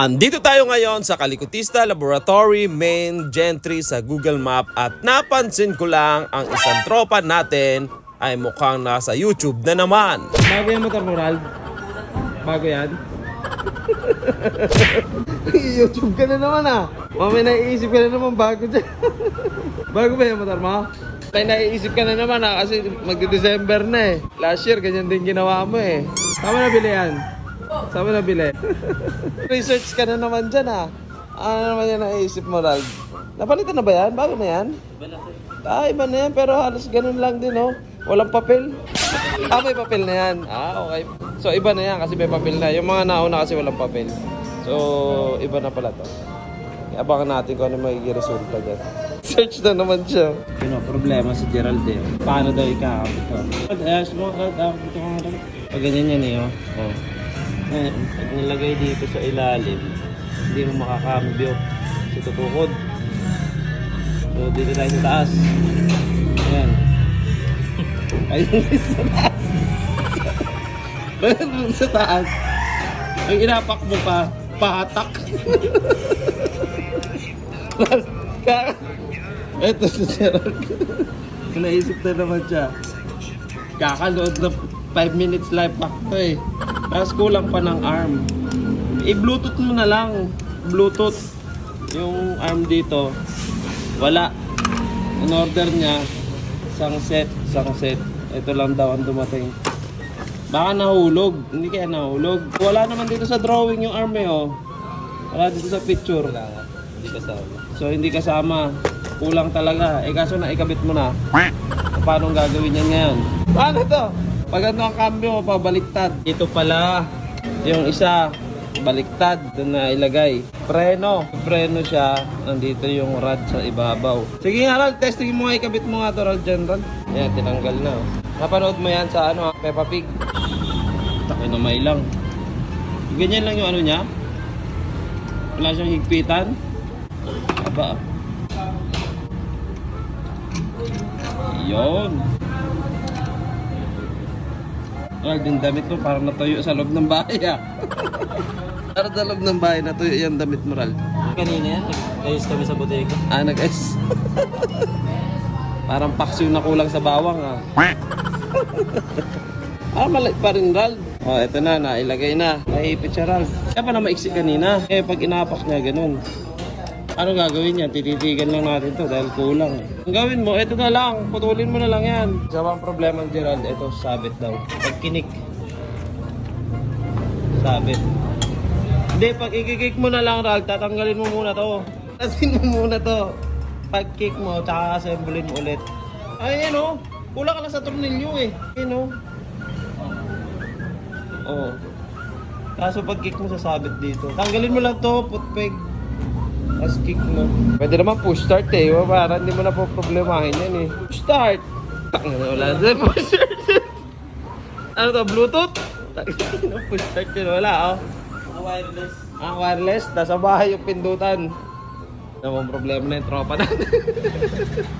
Andito tayo ngayon sa Kalikutista Laboratory Main Gentry sa Google Map at napansin ko lang ang isang tropa natin ay mukhang nasa YouTube na naman. Bago yan motor mo, Ralph? Bago yan? YouTube ka na naman ah. Mami naiisip ka na naman bago dyan. bago ba yung motor mo? May naiisip ka na naman ah kasi magde-December na eh. Last year ganyan din ginawa mo eh. Saan mo nabili yan? Saan mo nabili? Research ka na naman dyan ah. Ano naman yan naiisip mo, Ralph? Napalitan na ba yan? Bago na yan? Ah, iba na yan, pero halos ganun lang din, oh. Walang papel. Ah, may papel na yan. Ah, okay. So, iba na yan kasi may papel na. Yung mga nauna kasi walang papel. So, iba na pala to. Abangan natin kung ano magiging resulta dyan. Search na naman siya. Ano, problema si Gerald eh. Paano daw ikakapit to? Ayos mo, kakapit ko nga rin. Pag ganyan yan eh, oh. oh. Eh, pag nilagay dito sa ilalim, hindi mo makakambyo sa tutukod. So, dito tayo sa taas. Ayan. Ayun sa taas. Ayun sa taas. Ang inapak mo pa, patak. Kaka- Ito si Gerald. Naisip na naman siya. Kakalood na 5 minutes live hack to eh. Tapos kulang pa ng arm. I-bluetooth mo na lang. Bluetooth. Yung arm dito. Wala. In order niya, isang set, isang set. Ito lang daw ang dumating. Baka nahulog. Hindi kaya nahulog. Wala naman dito sa drawing yung arm eh oh. Wala dito sa picture. Wala Hindi kasama. So hindi kasama. Kulang talaga. Eh kaso na ikabit mo na. Paano gagawin yan ngayon? Paano to? Pag ano ang cambio pabaliktad. Ito pala, yung isa, baliktad, doon na ilagay. Preno. Preno siya, nandito yung rod sa ibabaw. Sige nga, Rod, testing mo nga, ikabit mo nga to, Rod, dyan, Rod. Ayan, tinanggal na. oh. Napanood mo yan sa ano, Peppa Pig. Takay na may lang. Ganyan lang yung ano niya. Wala siyang higpitan. Aba. Yun. Rod, yung damit mo parang natuyo sa loob ng bahay ah. parang sa loob ng bahay natuyo yung damit mo, Ralph. Kanina yan, nag-ayos kami sa bodega. Ah, nag-ice. Parang paksiw na kulang sa bawang ah. ah, maliit pa rin, Ralph. Oh, eto na, nailagay na. Naipit siya, Ralph. Kaya pa na maiksi kanina. Eh, pag inapak niya, ganun. Ano gagawin niya? Tititigan lang natin to dahil kulang. Ang gawin mo, eto na lang. Putulin mo na lang yan. Isa pang problema ng Gerald, eto, sabit daw. Pag kinik. Sabit. Hindi, pag ikikik mo na lang, Ralph, tatanggalin mo muna to. Tasin mo muna to. Pag kick mo, tsaka assemblein mo ulit. Ay, yan oh. Kulang ka lang sa tornilyo eh. Yan oh. Oo. Kaso pag kick mo sasabit dito. Tanggalin mo lang to, putpeg. Tapos kick mo. Pwede naman push start eh. Para hindi mo na po problemahin yan eh. Push start! Tangina, wala na push start. ano to, bluetooth? Tangina, push start yun, wala oh. wireless. Ah, wireless. Nasa bahay yung pindutan. Namang problema na yung tropa natin.